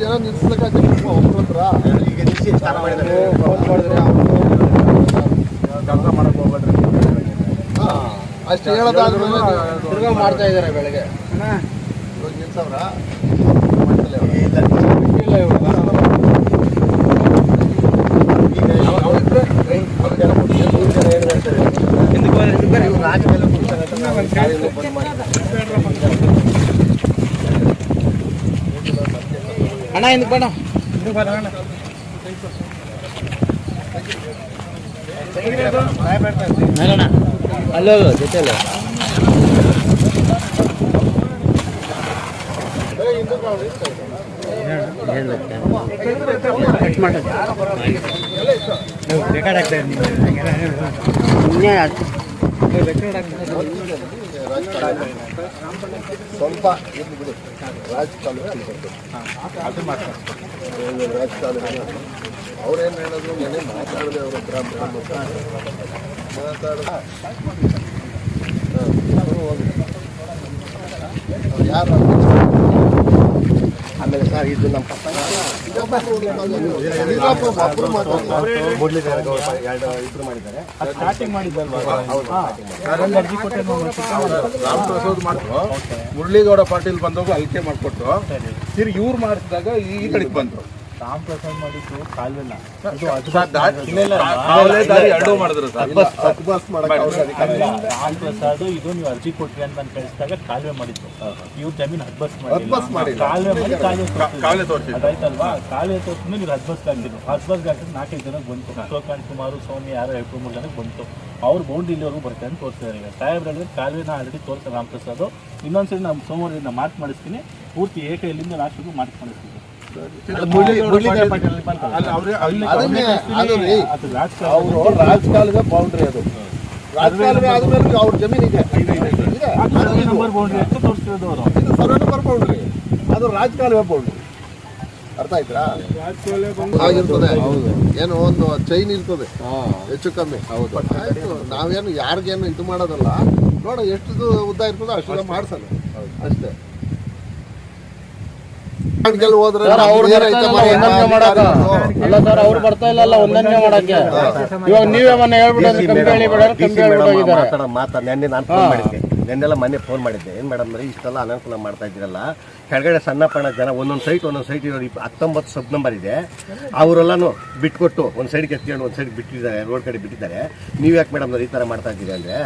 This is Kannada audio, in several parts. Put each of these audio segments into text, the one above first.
ಜನ ನಿಲ್ಸ್ಬೇಕಾಗ್ತದೆ ಒಬ್ಬರ ಹತ್ರ. ಈಗ ನಿಲ್ಸಿ ಸ್ನಾನ ಮಾಡಿದ್ದಾರೆ ಫೋನ್ ಮಾಡಿದ್ರೆ ಕೆಲಸ ಮಾಡಕ್ ಹೋಗ್ಬೇಡ್ರಿ. ಅಷ್ಟು ಹೇಳೋದಾದ್ಮೇಲೆ ನೀವು ತಿರ್ಗಾ ಮಾಡ್ತಾ ಇದ್ದಾರೆ ಬೆಳಗ್ಗೆ. ಇವಾಗ ನಿಲ್ಸವ್ರ? ಇಲ್ಲ ಈಗ ಅವ್ರಿಬ್ರು ಅವ್ರಿಗೆಲ್ಲ ಮೂರು ಜನ ಏನು ಹೇಳ್ತಾರೆ ಇವ್ರು ರಾಜ ಮೇಲೆ ಕೂತ್ಕೊಂಡ್ರೆ ನಾವು ಗಾಡಿನ ಬಂದ್ ಮಾಡಿ ಅಣ್ಣ ಹಿಂದಕ್ಕೆ ಬಣ್ಣ ಮೇಲಣ್ಣ ಅಲ್ಲೋಗು ಜೊತೆಲ್ಲ ಕಟ್ ಮಾಡಿ ರೆಕಾರ್ಡ್ ಆಗ್ತಾ ಇನ್ನೇ ಸ್ವಲ್ಪ ಇರ್ಲಿ ಬಿಡಿ. ರಾಜ್ ಮಾತ್ರ ಏನು ರಾಜಕಾಲುವೆ ಅವ್ರೇನು ಹೇಳಿದ್ರು ಮನೆ ಮಾತಾಡಿದೆ. ಅವರ ಹತ್ರ ಮಾತಾಡ ಯಾರು? ಆಮೇಲೆ ಸರ್ ಇದು ನಮ್ಮ ಮಾಡಿದ್ದಾರೆ ಸ್ಟಾರ್ಟಿಂಗ್ ಮುರಳೀಗೌಡ ಪಾಟೀಲ್ ಬಂದವರು ಆಯ್ಕೆ ಮಾಡಿಕೊಟ್ಟು ಇವ್ರು ಮಾಡಿಸಿದಾಗ ಈ ಕಡೆಗೆ ಬಂದ್ರು ರಾಮ್ ಪ್ರಸಾದ್ ಮಾಡಿದ್ದು ಕಾಲ್ವೆಲ್ಲ. ರಾಮ್ ಪ್ರಸಾದ್ ಇದು ನೀವು ಅರ್ಜಿ ಕೊಟ್ರಿ ಅಂತ ನಾನು ಕಳಿಸಿದಾಗ ಕಾಲುವೆ ಮಾಡಿದ್ದು. ಇವ್ರು ಜಮೀನು ಹದ್ಬಸ್ ಮಾಡಿ. ಕಾಲುವೆ ಮಾಡಿ ಕಾಲುವೆ ತೋರಿಸಿದ್ರು. ಅದಾಯ್ತಲ್ವಾ? ಕಾಲುವೆ ತೋರಿಸ್ಮೇಲೆ ನೀವು ಹದ್ಬಸ್ ಆಗಿದ್ರು ಹದ್ಬಸ್ ಹಾಕಿದ್ರೆ ನಾಲ್ಕೈದು ಜನಕ್ಕೆ ಬಂತು. ಶ್ರೀಕಾಂತ್ ಕುಮಾರ್ ಸ್ವಾಮಿ ಯಾರೋ ಎರಡು ಮೂರು ಜನಕ್ಕೆ ಬಂತು. ಅವ್ರು ಬೌಂಡ್ರಿ ಇಲ್ಲಿವರೆಗೂ ಬರ್ತಾರೆ ಅಂತ ತೋರಿಸ್ತಾರೆ ಈಗ. ಸಾಹೇಬ್ರು ಹೇಳಿದ್ರೆ ಕಾಲುವೆನ ಆಲ್ರೆಡಿ ತೋರಿಸ್ತಾರೆ ರಾಮ್ ಪ್ರಸಾದ್. ಇನ್ನೊಂದ್ಸರಿ ನಮ್ಮ ಸೋಮವಾರದಿಂದ ಮಾರ್ಕ್ ಮಾಡಿಸ್ತೀನಿ. ಪೂರ್ತಿ ಏಕ ಇಲ್ಲಿಂದ ಲಾಸ್ಟ್ಗೂ ಮಾರ್ಕ್ ಮಾಡಿಸ್ತೀವಿ ಅಲ್ಲಿ ಅವ್ರೆ ರಾಜಕಾಲುವೆ ಬೌಂಡ್ರಿ ಅದು. ರಾಜಕಾಲುವೆ ಆದ್ಮೇಲೆ ಅವ್ರ ಇದೆ. ಸರ್ವೆ ನಂಬರ್ ಬೌಂಡ್ರಿ ಅದು ರಾಜಕಾಲುವೆ ಬೌಂಡ್ರಿ ಅರ್ಥ ಆಯ್ತಾ ಆಗಿರ್ತದೆ ಏನು ಒಂದು ಚೈನ್ ಇರ್ತದೆ. ಹೆಚ್ಚು ಕಮ್ಮಿ. ಹೌದು. ಆಯ್ತು ನಾವೇನು ಯಾರಿಗೇನು ಇದು ಮಾಡೋದಲ್ಲ. ನೋಡ ಎಷ್ಟು ಉದ್ದ ಇರ್ತದೋ ಅಷ್ಟು. ಮಾಡ್ಸಲ್ಲ ಅಷ್ಟೇ ಅಡ್ಗೆಲ್ ಹೋದ್ರೆ ಸರ್ ಅವ್ರು ಬೇರೆ ಬರ್ತಾ ಐತೆ ಇಲ್ಲ ಮಾಡಿ, ಹೊಂದಾಣಿಕೆ ಅಲ್ಲ ಸರ್ ಅವ್ರು ಬರ್ತಾ ಇಲ್ಲ ಹೊಂದಾಣಿಕೆ ಮಾಡಕ್ಕೆ. ಇವಾಗ ನೀವೇ ಮೊನ್ನೆ ಹೇಳ್ಬಿಟ್ಟು ಕಂಬಿ ಹೇಳಿಬಿಡ ಕಂಬಿ ಹೇಳ್ಬಿಟ್ಟು ಹೋಗಿದ್ದಾರೆ. ಮಾತಾಡ ಮಾತಾಡ ನೆನ್ನೆ ನಾನು ಫೋನ್ ಮಾಡಿದ್ದೆ. ನಿನ್ನೆಲ್ಲ ಮೊನ್ನೆ ಫೋನ್ ಮಾಡಿದ್ದೆ. ಏನು ಮೇಡಮ್ ಅಂದರೆ ಇಷ್ಟೆಲ್ಲ ಅನಾನುಕೂಲ ಮಾಡ್ತಾ ಇದ್ದೀರಲ್ಲ? ಕೆಳಗಡೆ ಸಣ್ಣ ಪಣ್ಣ ಜನ ಒಂದೊಂದು ಸೈಟ್ ಒಂದೊಂದು ಸೈಟ್ ಇರೋ ಇಪ್ಪ- ಹತ್ತೊಂಬತ್ತು ಸಬ್ ನಂಬರ್ ಇದೆ. ಅವರೆಲ್ಲನೂ ಬಿಟ್ಕೊಟ್ಟು ಒಂದು ಸೈಡ್ಗೆ ಎತ್ಕೊಂಡು ಒಂದು ಸೈಡ್ ಬಿಟ್ಟಿದ್ದಾರೆ ರೋಡ್ ಕಡೆ ಬಿಟ್ಟಿದ್ದಾರೆ. ನೀವು ಯಾಕೆ ಮೇಡಮ್ ಈ ಥರ ಮಾಡ್ತಾ ಇದ್ದೀರಿ ಅಂದರೆ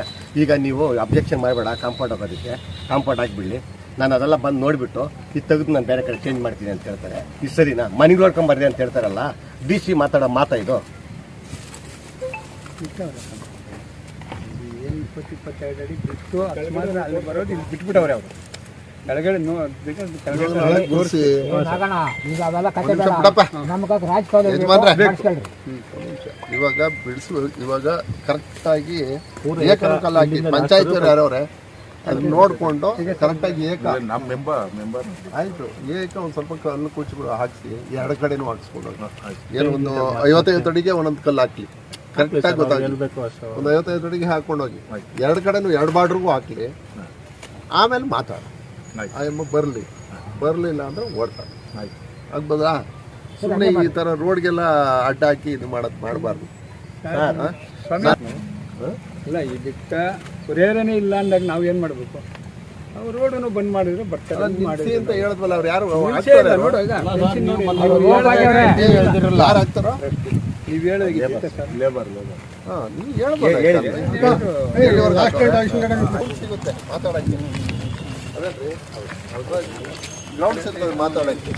ಈಗ ನೀವು ಅಬ್ಜೆಕ್ಷನ್ ಮಾಡಬೇಡ ಕಾಂಪೌಂಡ್ ಹಾಕೋದಕ್ಕೆ. ಕಾಂಪೌಂಡ್ ಹಾಕಿಬಿಡ್ಲಿ. ನಾನು ಅದೆಲ್ಲ ಬಂದು ನೋಡಿಬಿಟ್ಟು ಇದು ತೆಗೆದು ನಾನು ಬೇರೆ ಕಡೆ ಚೇಂಜ್ ಮಾಡ್ತೀನಿ ಅಂತ ಹೇಳ್ತಾರೆ. ಈ ಸರಿನಾ? ಮನೆಗೆ ನೋಡ್ಕೊಂಬರ್ರಿ ಅಂತ ಹೇಳ್ತಾರಲ್ಲ? ಡಿ ಸಿ ಮಾತಾಡೋ ಮಾತಾ ಇದು. ಏನು ಇಪ್ಪತ್ತು ಇಪ್ಪತ್ತೆರಡು ಅಡಿ ಬಿಟ್ಟು ಅಕಸ್ಮಾತ್ ಅಲ್ಲಿ ಬರೋದು ಇಲ್ಲಿ. ಬಿಟ್ಬಿಟ್ಟವ್ರೆ ಅವರು. ಕೆಳಗಡೆ ನೋ ಬೇಕಾದ್ರೆ ಕೆಳಗಡೆ ಒಳಗೆ ಕೂರ್ಸಿ. ಸಾಗಣ ಈಗ ಅವೆಲ್ಲ ಕತೆ ಬೇಡ. ಬಿಡಪ್ಪ. ನಮ್ಗೆ ರಾಜಕಾಲ ಯಜಮಾನ್ರೆ. ಮಾಡಿಸ್ಕೊಳ್ರಿ. ಇವಾಗ ಬಿಡಿಸು ಇವಾಗ ಕರೆಕ್ಟಾಗಿ ಏಕರಕಲ್ಲ ಹಾಕಿ ಪಂಚಾಯತ್ ಯಾರವ್ರೆ? ಅದನ್ನ ನೋಡ್ಕೊಂಡು ಕರೆಕ್ಟಾಗಿ ಏಕ ನಮ್ಮ ಮೆಂಬರ್ ಮೆಂಬರ್ ಆಯ್ತು. ಏಕ ಒಂದ್ ಸ್ವಲ್ಪ ಕಲ್ಲು ಕುಚ್ಚುಗಳು ಹಾಕಿಸಿ ಎರಡು ಕಡೆನೂ ಹಾಕಿಸ್ಕೊಂಡು ಏನು ಒಂದು ಐವತ್ತೈದು ಅಡಿಗೆ ಒಂದೊಂದು ಕಲ್ಲು ಹಾಕ್ಲಿ. ಕರೆಕ್ಟಾಗಿ ಗೊತ್ತಾಗಲಿ. ಒಂದು ಐವತ್ತೈದು ಅಡಿಗೆ ಹಾಕೊಂಡು ಹೋಗಿ. ಎರಡು ಕಡೆನೂ ಎರಡು ಬಾರ್ಡ್ರಿಗೂ ಹಾಕ್ಲಿ. ಆಮೇಲೆ ಮಾತಾಡ. ಆಯ್ತು. ಆಯಮ್ಮ ಬರಲಿ. ಬರಲಿಲ್ಲ ಅಂದ್ರೆ ಓಡ್ತಾ ಆಯ್ತು. ಆಗ್ಬೋದಾ ಸುಮ್ಮನೆ ಈ ಥರ ರೋಡ್ಗೆಲ್ಲ ಅಡ್ಡ ಹಾಕಿ ಇದು ಮಾಡೋದು ಮಾಡಬಾರ್ದು. ಇಲ್ಲ ಇದಕ್ಕೆ ಪರಿಹಾರನೇ ಇಲ್ಲ ಅಂದಾಗ ನಾವು ಏನು ಮಾಡಬೇಕು? ಅವ್ರು ರೋಡನ್ನು ಬಂದ್ ಮಾಡಿದ್ರೆ ಬರ್ತಾರೆ ಅಂತ ಹೇಳಿದ್ವಲ್ಲ ಅವ್ರು ಯಾರು. ನೀವು ಲೇಬರ್ ಲೇಬರ್ ಹಾ ನೀವು ಹೇಳ್ಬೋದು ಸಿಗುತ್ತೆ ಮಾತಾಡಕ್ಕೆ. ಮಾತಾಡಕ್ಕೆ.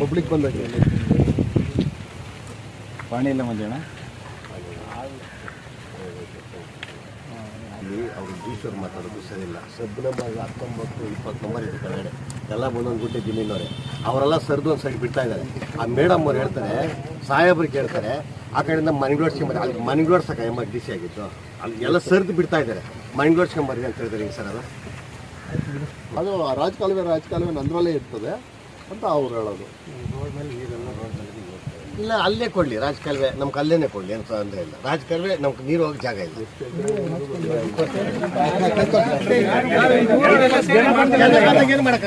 ಪಬ್ಲಿಕ್ ಬಂದಾಗ ಪಾಣಿ ಇಲ್ಲ ಮಂಜಣ್ಣ. ಅವರು ಈಶ್ವರ್ ಮಾತಾಡೋದು ಸರಿ ಇಲ್ಲ. ಸಬ್ ನಂಬರ್ ಹತ್ತೊಂಬತ್ತು ಇಪ್ಪತ್ತು ನಂಬರ್ ಇದೆ ಕೆಳಗಡೆ. ಎಲ್ಲ ಒಂದೊಂದು ಗುಂಟೆ ಜಮೀನವರೇ. ಅವರೆಲ್ಲ ಸರ್ದು ಒಂದು ಸೈಡ್ ಬಿಡ್ತಾ ಇದ್ದಾರೆ. ಆ ಮೇಡಮ್ ಅವ್ರು ಹೇಳ್ತಾರೆ ಸಾಹೇಬ್ರು ಕೇಳ್ತಾರೆ ಆ ಕಡೆಯಿಂದ ಮನೆಗೋಡ್ಸ್ಕೊಂಬರಿ ಅಲ್ಲಿ ಮನೆಗಳೋಡ್ಸಕ್ಕೆ ಎಂ ಡಿ ಸಿ ಆಗಿತ್ತು. ಅಲ್ಲಿ ಎಲ್ಲ ಸರ್ದು ಬಿಡ್ತಾ ಇದ್ದಾರೆ. ಮನೆಗೋಡ್ಸ್ಕೊಂಬರಿ ಅಂತ ಹೇಳ್ತಾರೆ ಈಗ ಸರ್ ಅದು? ಅದು ರಾಜಕಾಲುವೆ ರಾಜಕಾಲುವೆ ನಂದ್ರಲ್ಲೇ ಇರ್ತದೆ ಅಂತ ಅವ್ರು ಹೇಳೋದು. ಇಲ್ಲ ಅಲ್ಲೇ ಕೊಡಲಿ ರಾಜಕಾಲುವೆ ನಮ್ಗೆ ಅಲ್ಲೇನೆ ಕೊಡಲಿ ಅಂತ ಅಂದರೆ ಇಲ್ಲ. ರಾಜಕಾಲುವೆ ನಮ್ಗೆ ನೀರು ಹೋಗಿ ಜಾಗ ಇಲ್ಲ.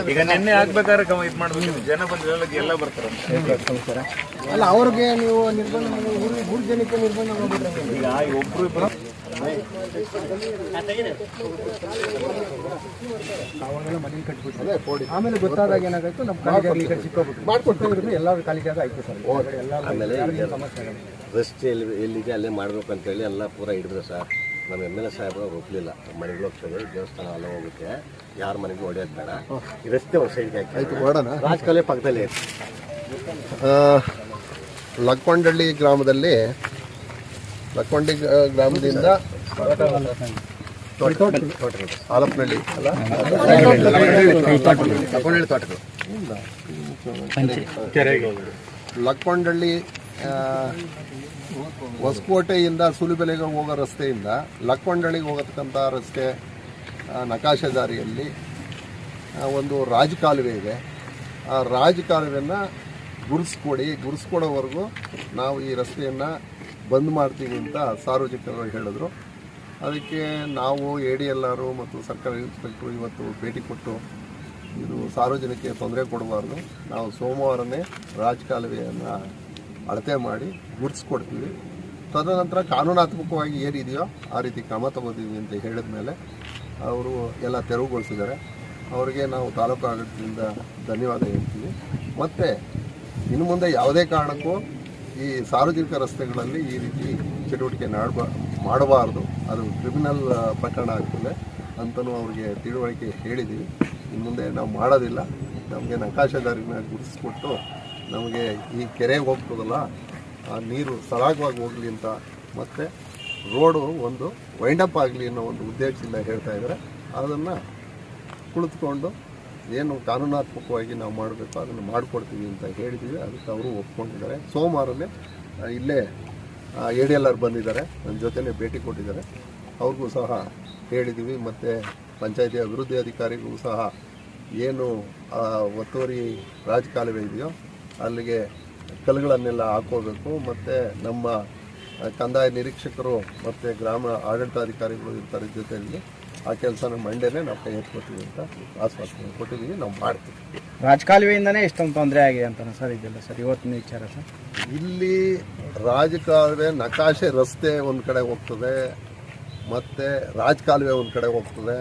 ಈಗ ನಿನ್ನೆ ಆಗ್ಬೇಕಾದ್ರೆ ಇದು ಮಾಡ್ಬೇಕು ಜನ ಬಂದ್ರೆ ಎಲ್ಲ ಬರ್ತಾರೆ ಅಲ್ಲ ಅವ್ರಿಗೆ ನೀವು ನಿರ್ಬಂಧ ಮೂರು ಜನಕ್ಕೆ ನಿರ್ಬಂಧ ಈಗ ಒಬ್ರು ಇಬ್ರು ಅದೇ ಕೊಡಿ ಆಮೇಲೆ ಗೊತ್ತಾದಾಗ ಏನಾಗುತ್ತೆ ನಮ್ಮ ಈ ಸಿಕ್ಕೋಬಿಟ್ಟು ಮಾಡ್ಕೊಡ್ತಾ ಎಲ್ಲರೂ ಕಾಲಿಗೆ ಆಯ್ತು ಸರ್. ಆಮೇಲೆ ಸಮಸ್ಯೆ. ರಸ್ತೆ ಎಲ್ಲಿ ಎಲ್ಲಿದೆ ಅಲ್ಲೇ ಮಾಡ್ಬೇಕು ಅಂತೇಳಿ ಎಲ್ಲ ಪೂರ ಹಿಡಿದ್ರು ಸರ್. ನಮ್ಮ ಎಂ ಎಲ್ ಎ ಸಾಹೇಬ್ರು ಅವ್ರು ಒಪ್ಪಲಿಲ್ಲ ಮನೆಗೆ ಹೋಗ್ತದೆ ದೇವಸ್ಥಾನ ಎಲ್ಲ ಹೋಗುತ್ತೆ ಯಾರ ಮನೆಗೆ ಹೊಡೆಯೋದು ಬೇಡ. ಈ ರಸ್ತೆ ಒಂದು ಸೈಡ್ಗೆ ಹಾಕಿ. ಆಯ್ತು ರಾಜಕಾಲೇ ಪಕ್ಕದಲ್ಲಿ. ಲಕ್ಕೊಂಡಳ್ಳಿ ಗ್ರಾಮದಲ್ಲಿ ಲಕ್ಕೊಂಡಿ ಗ್ರಾಮದಿಂದ ಆಲಪ್ಪನಹಳ್ಳಿ, ಅಲ್ಲ? ಲಕ್ಕೊಂಡಳ್ಳಿ ತೋಟಗಳು. ಲಕ್ಕೊಂಡಳ್ಳಿ ಹೊಸಕೋಟೆಯಿಂದ ಸುಲಿಬೆಲೆಗೆ ಹೋಗೋ ರಸ್ತೆಯಿಂದ ಲಕ್ಕೊಂಡಳ್ಳಿಗೆ ಹೋಗತಕ್ಕಂಥ ರಸ್ತೆ ನಕಾಶ ದಾರಿಯಲ್ಲಿ ಒಂದು ರಾಜಕಾಲುವೆ ಇದೆ. ಆ ರಾಜಕಾಲುವೆಯನ್ನು ಗುರುಸ್ಕೊಡಿ, ಗುರುಸ್ಕೊಡೋವರೆಗೂ ನಾವು ಈ ರಸ್ತೆಯನ್ನು ಬಂದ್ ಮಾಡ್ತೀವಿ ಅಂತ ಸಾರ್ವಜನಿಕರು ಹೇಳಿದ್ರು. ಅದಕ್ಕೆ ನಾವು ಎ ಡಿ ಎಲ್ ಆರು ಮತ್ತು ಸರ್ಕಾರಿ ಇನ್ಸ್ಪೆಕ್ಟ್ರು ಇವತ್ತು ಭೇಟಿ ಕೊಟ್ಟು ಇದು ಸಾರ್ವಜನಿಕರಿಗೆ ತೊಂದರೆ ಕೊಡಬಾರ್ದು. ನಾವು ಸೋಮವಾರನೇ ರಾಜಕಾಲುವೆಯನ್ನು ಅಳತೆ ಮಾಡಿ ಗುರುತಿಸ್ಕೊಡ್ತೀವಿ. ತದನಂತರ ಕಾನೂನಾತ್ಮಕವಾಗಿ ಏನಿದೆಯೋ ಆ ರೀತಿ ಕ್ರಮ ತಗೋತೀವಿ ಅಂತ ಹೇಳಿದ ಮೇಲೆ ಅವರು ಎಲ್ಲ ತೆರವುಗೊಳಿಸಿದ್ದಾರೆ. ಅವರಿಗೆ ನಾವು ತಾಲೂಕು ಆಡಳಿತದಿಂದ ಧನ್ಯವಾದ ಹೇಳ್ತೀವಿ. ಮತ್ತು ಇನ್ನು ಮುಂದೆ ಯಾವುದೇ ಕಾರಣಕ್ಕೂ ಈ ಸಾರ್ವಜನಿಕ ರಸ್ತೆಗಳಲ್ಲಿ ಈ ರೀತಿ ಚಟುವಟಿಕೆ ಮಾಡಬಾರದು. ಅದು ಕ್ರಿಮಿನಲ್ ಪ್ರಕರಣ ಆಗ್ತದೆ ಅಂತಲೂ ಅವ್ರಿಗೆ ತಿಳುವಳಿಕೆ ಹೇಳಿದ್ದೀವಿ ಇನ್ನು ಮುಂದೆ ನಾವು ಮಾಡೋದಿಲ್ಲ. ನಮಗೆ ನಕಾಶೆದಾರಿನ ಗುರುತಿಸ್ಕೊಟ್ಟು ನಮಗೆ ಈ ಕೆರೆಗೆ ಹೋಗ್ತದಲ್ಲ, ಆ ನೀರು ಸರಾಗವಾಗಿ ಹೋಗಲಿ ಅಂತ ಮತ್ತು ರೋಡು ಒಂದು ವೈಂಡಪ್ ಆಗಲಿ ಅನ್ನೋ ಒಂದು ಉದ್ದೇಶದಿಂದ ಹೇಳ್ತಾ ಇದ್ದಾರೆ. ಅದನ್ನು ಕುಳಿತುಕೊಂಡು ಏನು ಕಾನೂನಾತ್ಮಕವಾಗಿ ನಾವು ಮಾಡಬೇಕು, ಅದನ್ನು ಮಾಡಿಕೊಡ್ತೀವಿ ಅಂತ ಹೇಳಿದ್ದೀವಿ. ಅದಕ್ಕೆ ಅವರು ಒಪ್ಕೊಂಡಿದ್ದಾರೆ. ಸೋಮವಾರನೇ ಇಲ್ಲೇ ಎ ಡಿ ಎಲ್ ಆರ್ ಬಂದಿದ್ದಾರೆ. ನನ್ನ ಜೊತೆನೇ ಭೇಟಿ ಕೊಟ್ಟಿದ್ದಾರೆ. ಅವ್ರಿಗೂ ಸಹ ಹೇಳಿದ್ದೀವಿ. ಮತ್ತು ಪಂಚಾಯತಿ ಅಭಿವೃದ್ಧಿ ಅಧಿಕಾರಿಗೂ ಸಹ ಏನು ಒತ್ತುವರಿ ರಾಜಕಾಲುವೆ ಇದೆಯೋ, ಅಲ್ಲಿಗೆ ಕಲ್ಲುಗಳನ್ನೆಲ್ಲ ಹಾಕೋಬೇಕು. ಮತ್ತು ನಮ್ಮ ಕಂದಾಯ ನಿರೀಕ್ಷಕರು ಮತ್ತು ಗ್ರಾಮ ಆಡಳಿತಾಧಿಕಾರಿಗಳು ಇರ್ತಾರೆ ಜೊತೆಯಲ್ಲಿ. ಆ ಕೆಲಸನ ಮಂಡ್ಯನೇ ನಾವು ಕೈ ಎತ್ಕೊತೀವಿ ಅಂತ ಆಶ್ವಾಸನೆ ಕೊಟ್ಟಿದ್ದೀವಿ ನಾವು ಮಾಡ್ತೀವಿ. ರಾಜಕಾಲುವೆಯಿಂದನೇ ಇಷ್ಟೊಂದು ತೊಂದರೆ ಆಗಿದೆ ಅಂತ ಸರ್ ಇದೆಲ್ಲ ಸರ್ ಇವತ್ತಿನ ವಿಚಾರ ಸರ್? ಇಲ್ಲಿ ರಾಜಕಾಲುವೆ ನಕಾಶೆ ರಸ್ತೆ ಒಂದು ಕಡೆ ಹೋಗ್ತದೆ ಮತ್ತು ರಾಜಕಾಲುವೆ ಒಂದು ಕಡೆ ಹೋಗ್ತದೆ.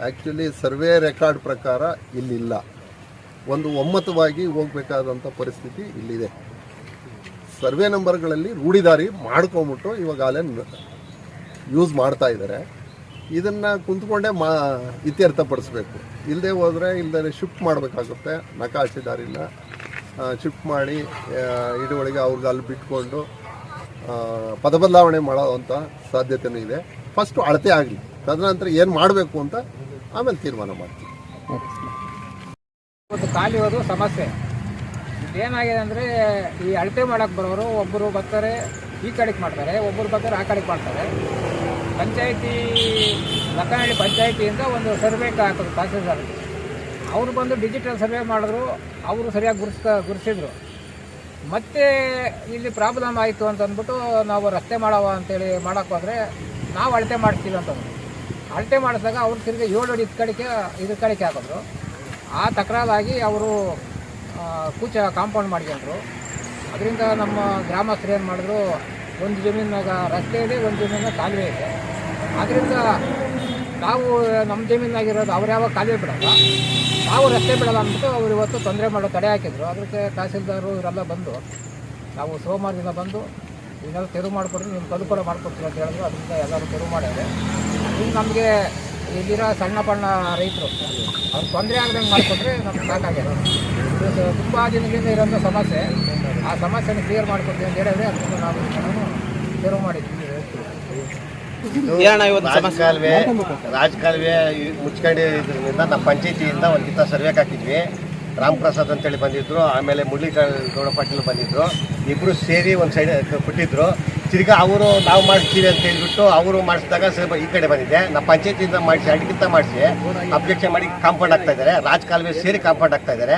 ಆ್ಯಕ್ಚುಲಿ ಸರ್ವೆ ರೆಕಾರ್ಡ್ ಪ್ರಕಾರ ಇಲ್ಲಿಲ್ಲ. ಒಂದು ಒಮ್ಮತವಾಗಿ ಹೋಗಬೇಕಾದಂಥ ಪರಿಸ್ಥಿತಿ ಇಲ್ಲಿದೆ. ಸರ್ವೆ ನಂಬರ್ಗಳಲ್ಲಿ ರೂಢಿದಾರಿ ಮಾಡ್ಕೊಂಬಿಟ್ಟು ಇವಾಗಲೇ ಯೂಸ್ ಮಾಡ್ತಾ ಇದ್ದಾರೆ ಇದನ್ನು ಕುಂತ್ಕೊಂಡೇ ಮಾ, ಇತ್ಯರ್ಥಪಡಿಸ್ಬೇಕು. ಇಲ್ಲದೆ ಹೋದರೆ ಇಲ್ಲದೆ ಶಿಫ್ಟ್ ಮಾಡಬೇಕಾಗುತ್ತೆ. ನಕಾಶೆ ದಾರಿನ ಶಿಫ್ಟ್ ಮಾಡಿ ಇಡುವಳಿಗೆ ಅವ್ರಿಗೆ ಅಲ್ಲಿ ಬಿಟ್ಕೊಂಡು ಪದ ಬದಲಾವಣೆ ಮಾಡೋವಂಥ ಸಾಧ್ಯತೆನೂ ಇದೆ. ಫಸ್ಟು ಅಳತೆ ಆಗಲಿ. ತದನಂತರ ಏನು ಮಾಡಬೇಕು ಅಂತ ಆಮೇಲೆ ತೀರ್ಮಾನ ಮಾಡ್ತೀವಿ. ಇವತ್ತು ಖಾಲಿ ಇರೋದು ಸಮಸ್ಯೆ. ಏನಾಗಿದೆ ಅಂದರೆ, ಈ ಅಳತೆ ಮಾಡಕ್ಕೆ ಬರೋರು ಒಬ್ಬರು ಬರ್ತಾರೆ, ಈ ಕಡೆಗೆ ಮಾಡ್ತಾರೆ ಒಬ್ಬರು ಬರ್ತಾರೆ, ಆ ಕಡೆಗೆ ಮಾಡ್ತಾರೆ. ಪಂಚಾಯತಿ ಲಕ್ಕನಹಳ್ಳಿ ಪಂಚಾಯತಿಯಿಂದ ಒಂದು ಸರ್ವೆ ಹಾಕಿದ್ರು ತಹಸೀಲ್ದಾರ್. ಅವರು ಬಂದು ಡಿಜಿಟಲ್ ಸರ್ವೆ ಮಾಡಿದ್ರು, ಅವರು ಸರಿಯಾಗಿ ಗುರ್ಸ್ಕ ಗುರ್ಸಿದ್ರು. ಮತ್ತೆ ಇಲ್ಲಿ ಪ್ರಾಬ್ಲಮ್ ಆಯಿತು ಅಂತ ಅಂದ್ಬಿಟ್ಟು ನಾವು ರಸ್ತೆ ಮಾಡವ ಅಂತೇಳಿ ಮಾಡೋಕ್ಕೆ ಹೋದರೆ ನಾವು ಅಳತೆ ಮಾಡಿಸ್ತೀವಿ ಅಂತಂದ್ರು ಅಳತೆ ಮಾಡಿಸಿದಾಗ ಅವ್ರು ತಿರ್ಗಿ ಏಳು ಅಡಿ ಇದು ಕಡೆಗೆ ಹಾಕಿದ್ರು. ಆ ತಕರಾರಾಗಿ ಅವರು ಕೂಚ ಕಾಂಪೌಂಡ್ ಮಾಡ್ಕೊಂಡ್ರು. ಅದರಿಂದ ನಮ್ಮ ಗ್ರಾಮಸ್ಥರು ಏನು ಮಾಡಿದ್ರು ಒಂದು ಜಮೀನಾಗ ರಸ್ತೆ ಇದೆ, ಒಂದು ಜಮೀನಾಗ ಕಾಲುವೆ ಇದೆ. ಆದ್ದರಿಂದ ನಾವು ನಮ್ಮ ಜಮೀನಾಗಿರೋದು ಅವ್ರು ಯಾವಾಗ ಕಾಲುವೆ ಬಿಡಲ್ಲ. ನಾವು ರಸ್ತೆ ಬಿಡಲ್ಲ ಅಂದ್ಬಿಟ್ಟು ಅವ್ರು ಇವತ್ತು ತೊಂದರೆ ಮಾಡೋ ತಡೆ ಹಾಕಿದ್ರು. ಅದಕ್ಕೆ ತಹಸೀಲ್ದಾರು ಇವರೆಲ್ಲ ಬಂದು, ನಾವು ಸೋಮವಾರ ದಿನ ಬಂದು ಇದನ್ನೆಲ್ಲ ತೆರವು ಮಾಡಿಕೊಡ್ರಿ ನಿಮ್ಮ ಕಲ್ಪನೆ ಮಾಡಿಕೊಡ್ತೀವಿ ಅಂತ ಹೇಳಿದ್ರು. ಅದರಿಂದ ಎಲ್ಲರೂ ತೆರವು ಮಾಡಿದ್ರೆ ಈಗ ನಮಗೆ ಇಲ್ಲಿರೋ ಸಣ್ಣ ಪಣ್ಣ ರೈತರು, ಅವ್ರು ತೊಂದರೆ ಆಗದಂಗೆ ಮಾಡಿಕೊಟ್ರೆ ನಮ್ಗೆ ಸಾಕಾಗ್ಯದ. ಇದು ತುಂಬ ದಿನದಿಂದ ಇರೋಂಥ ಸಮಸ್ಯೆ. ಆ ಸಮಸ್ಯೆನ ಕ್ಲಿಯರ್ ಮಾಡಿಕೊಡ್ತೀವಿ ಅಂತ ಹೇಳಿದ್ರೆ ಅದರಿಂದ ನಾವು ತೆರವು ಮಾಡಿದ್ವಿ. ರಾಜಕಾಲುವೆ ರಾಜಕಾಲುವೆ ಮುಚ್ಕೊಂಡು ಇದ್ರಿಂದ ನಮ್ಮ ಪಂಚಾಯತಿಯಿಂದ ಒಂದು ಕಿತ್ತ ಸರ್ವೇಕ್ ಹಾಕಿದ್ವಿ. ರಾಮಪ್ರಸಾದ್ ಅಂತೇಳಿ ಬಂದಿದ್ರು ಆಮೇಲೆ ಮುರಳೀಗೌಡ ಪಾಟೀಲ್ ಬಂದಿದ್ರು. ಇಬ್ಬರು ಸೇರಿ ಒಂದು ಸೈಡ್ ಕೊಟ್ಟಿದ್ರು ತಿರ್ಗಾ ಅವರು ನಾವು ಮಾಡಿಸ್ತೀವಿ ಅಂತ ಹೇಳ್ಬಿಟ್ಟು ಅವರು ಮಾಡಿಸಿದಾಗ ಸ್ವಲ್ಪ ಈ ಕಡೆ ಬಂದಿದೆ. ನಮ್ಮ ಪಂಚಾಯತಿಯಿಂದ ಮಾಡಿಸಿ ಅಡಿಗಿಂತ ಮಾಡಿಸಿ ಅಬ್ಜೆಕ್ಷನ್ ಮಾಡಿ ಕಾಂಪೌಂಡ್ ಆಗ್ತಾ ಇದ್ದಾರೆ. ರಾಜಕಾಲುವೆ ಸೇರಿ ಕಾಂಪೌಂಡ್ ಆಗ್ತಾ ಇದ್ದಾರೆ.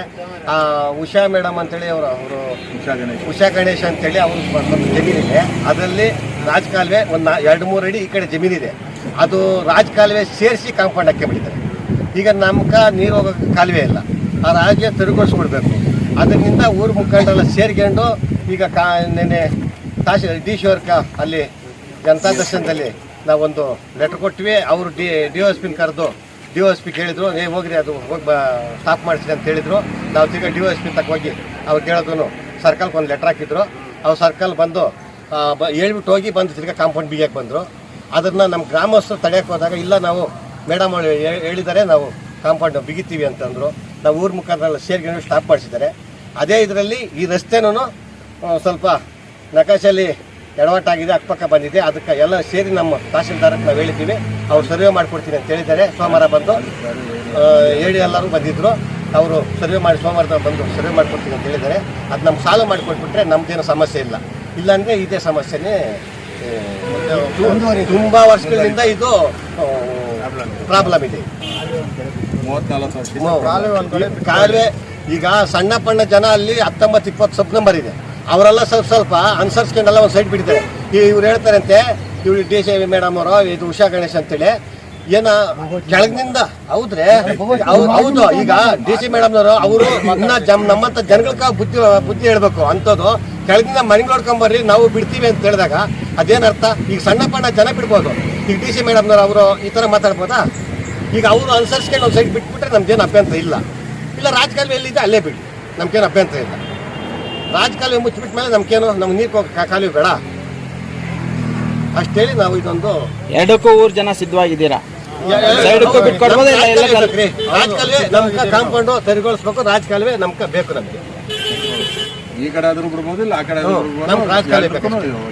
ಉಷಾ ಮೇಡಮ್ ಅಂತೇಳಿ ಅವರು ಅವರು ಉಷಾ ಗಣೇಶ್. ಉಷಾ ಗಣೇಶ್ ಅಂತೇಳಿ ಅವರು ಒಂದು ಜಮೀನಿದೆ ಅದರಲ್ಲಿ ರಾಜಕಾಲುವೆ ಒಂದು ಎರಡು ಮೂರು ಅಡಿ ಈ ಕಡೆ ಜಮೀನಿದೆ ಅದು ರಾಜಕಾಲುವೆ ಸೇರಿಸಿ ಕಾಂಪೌಂಡ್ ಹಾಕಿ ಬಿಟ್ಟಿದ್ದಾರೆ. ಈಗ ನಮ್ಕ ನೀರು ಹೋಗೋ ಕಾಲುವೆ ಇಲ್ಲ. ಆ ರಾಜ್ಯ ತಿರುಗಿಸ್ಬಿಡ್ಬೇಕು ಅದರಿಂದ ಊರು ಮುಖಂಡರೆಲ್ಲ ಸೇರ್ಕೊಂಡು ಈಗ ಕಾ ನೆನ್ನೆ ತಾಶಿ ಡಿ ಶಿವರ್ಕ ಅಲ್ಲಿ ಜನತಾ ದರ್ಶನದಲ್ಲಿ ನಾವೊಂದು ಲೆಟರ್ ಕೊಟ್ವಿ. ಅವರು ಡಿ ಡಿ ಎಸ್ ಪಿನ ಕರೆದು ಡಿ ಎಸ್ ಪಿ ಕೇಳಿದ್ರು ಏ, ಹೋಗ್ರಿ, ಅದು ಹೋಗಿ ಸ್ಟಾಪ್ ಮಾಡಿಸಿ ಅಂತ ಹೇಳಿದ್ರು. ನಾವು ತಿರ್ಗಿ ಡಿ ಎಸ್ ಪಿ ತಕ್ಕ ಹೋಗಿ ಅವ್ರು ಕೇಳಿದ್ರು ಸರ್ಕಲ್ಗೆ ಒಂದು ಲೆಟ್ರ್ ಹಾಕಿದ್ರು. ಅವ್ರು ಸರ್ಕಲ್ ಬಂದು ಬ, ಹೇಳ್ಬಿಟ್ಟು ಹೋಗಿ ಬಂದು ತಿರ್ಗಿ ಕಾಂಪೌಂಡ್ ಬಿಗಿಯಕ್ಕೆ ಬಂದರು. ಅದನ್ನು ನಮ್ಮ ಗ್ರಾಮಸ್ಥರು ತಡೆಯಕ್ಕೆ ಹೋದಾಗ, ಇಲ್ಲ, ನಾವು ಮೇಡಮ್ ಅವರು ಹೇ- ಹೇಳಿದ್ದಾರೆ ನಾವು ಕಾಂಪೌಂಡ್ ಬಿಗಿತೀವಿ ಅಂತಂದರು ನಾವು ಊರ ಮುಖಾಂತರ ಸೇರ್ಕೊಂಡು ಸ್ಟಾಪ್ ಮಾಡಿಸಿದ್ದಾರೆ. ಅದೇ ಇದರಲ್ಲಿ ಈ ರಸ್ತೆನೂ ಸ್ವಲ್ಪ ನಕಾಶಲ್ಲಿ ಎಡವಟ್ಟಾಗಿದೆ ಅಕ್ಕಪಕ್ಕ ಬಂದಿದೆ. ಅದಕ್ಕೆ ಎಲ್ಲ ಸೇರಿ ನಮ್ಮ ತಹಸೀಲ್ದಾರಕ್ಕೆ ನಾವು ಹೇಳಿದ್ದೀವಿ. ಅವ್ರು ಸರ್ವೆ ಮಾಡಿಕೊಡ್ತೀನಿ ಅಂತ ಹೇಳಿದ್ದಾರೆ. ಸೋಮವಾರ ಬಂದು ಹೇಳಿ ಎಲ್ಲರೂ ಬಂದಿದ್ದರು ಅವರು ಸರ್ವೆ ಮಾಡಿ ಸೋಮವಾರದ ಬಂದು ಸರ್ವೆ ಮಾಡಿಕೊಡ್ತೀನಿ ಅಂತ ಹೇಳಿದ್ದಾರೆ. ಅದು ನಮ್ಗೆ ಸಾಲ ಮಾಡಿಕೊಟ್ಬಿಟ್ರೆ ನಮ್ದೇನು ಸಮಸ್ಯೆ ಇಲ್ಲ. ಇಲ್ಲಾಂದರೆ ಇದೇ ಸಮಸ್ಯೆನೇ ತುಂಬ ವರ್ಷಗಳಿಂದ ಇದು ಪ್ರಾಬ್ಲಮ್ ಇದೆ. ಕಾಲುವೆ ಈಗ ಸಣ್ಣ ಪಣ್ಣ ಜನ ಅಲ್ಲಿ ಹತ್ತೊಂಬತ್ತು ಇಪ್ಪತ್ತು ಸಬ್ ನಂಬರ್ ಇದೆ. ಅವರೆಲ್ಲ ಸ್ವಲ್ಪ ಸ್ವಲ್ಪ ಅನುಸರಿಸ್ಕೊಂಡೆಲ್ಲ ಒಂದು ಸೈಡ್ ಬಿಟ್ಟಿದ್ದಾರೆ ಇವ್ರು ಹೇಳ್ತಾರಂತೆ, ಇವ್ರು ಡಿ ಸಿ ಮೇಡಮ್ ಅವರು, ಇದು ಉಷಾ ಗಣೇಶ್ ಅಂತೇಳಿ. ಏನ, ಕೆಳಗಿನಿಂದ ಹೌದ್ರೆ ಹೌದು, ಈಗ ಡಿ ಸಿ ಮೇಡಮ್ನವರು, ಅವರು ಜಮ್, ನಮ್ಮಂತ ಜನಗಳಿಗೆ ಬುದ್ಧಿ ಬುದ್ಧಿ ಹೇಳ್ಬೇಕು ಅಂತದ್ದು ಕೆಳಗಿಂದ ಮನೆಗೆ ನೋಡ್ಕೊಂಬರ್ರಿ ನಾವು ಬಿಡ್ತೀವಿ ಅಂತ ಹೇಳಿದಾಗ ಅದೇನರ್ಥ ಈಗ ಸಣ್ಣ ಪಣ್ಣ ಜನ ಬಿಡ್ಬೋದು. ಈಗ ಡಿ ಸಿ ಮೇಡಮ್ನವ್ರು, ಅವರು ಈ ಥರ ಮಾತಾಡ್ಬೋದಾ? ಈಗ ಅವರು ಅನುಸರಿಸ್ಕೊಂಡು ಒಂದು ಸೈಡ್ ಬಿಟ್ಬಿಟ್ರೆ ನಮ್ಗೇನು ಅಭ್ಯಂತರ ಇಲ್ಲ. ಇಲ್ಲ, ರಾಜಕಾಲುವೆ ಎಲ್ಲಿದೆ, ಅಲ್ಲೇ ಬಿಡಿ. ನಮ್ಗೇನು ಅಭ್ಯಂತರ ಇಲ್ಲ. ರಾಜಕಾಲುವೆ ಮುಚ್ಚಿಬಿಟ್ಟ ಮೇಲೆ ನಮ್ಗೇನು ನಮ್ಗೆ ನೀರು ಕಾಲುವೆ ಬೇಡ. ಅಷ್ಟೇಳಿ ನಾವು ಇದೊಂದು ಎರಡಕ್ಕೂ ಊರ್ ಜನ ಸಿದ್ಧವಾಗಿದ್ದೀರಾ? ಸೈಡ್ಗೂ ಬಿಟ್ಕೊಡ್ಬೋದಾ ಇಲ್ಲ ಎಲ್ಲ ಕಾಲ- ರಾಜಕಾಲುವೆ ನಮ್ಗೆ ಕಾಂಪೌಂಡು ತೆರವುಗೊಳಿಸ್ಬೇಕು ರಾಜಕಾಲುವೆ ನಮ್ಗೆ ಬೇಕು ನಮಗೆ. ಈ ಕಡೆ ಆದರೂ ಬಿಡ್ಬೋದಿಲ್ಲ ಆ ಕಡೆ ಆದ್ರೂ ಹ್ಮ್. ಬಿಡ್ಬೋದು ನಮ್ಗೆ ರಾಜಕಾಲುವೆ ಎರಡಕ್ಕೂನು ಇದು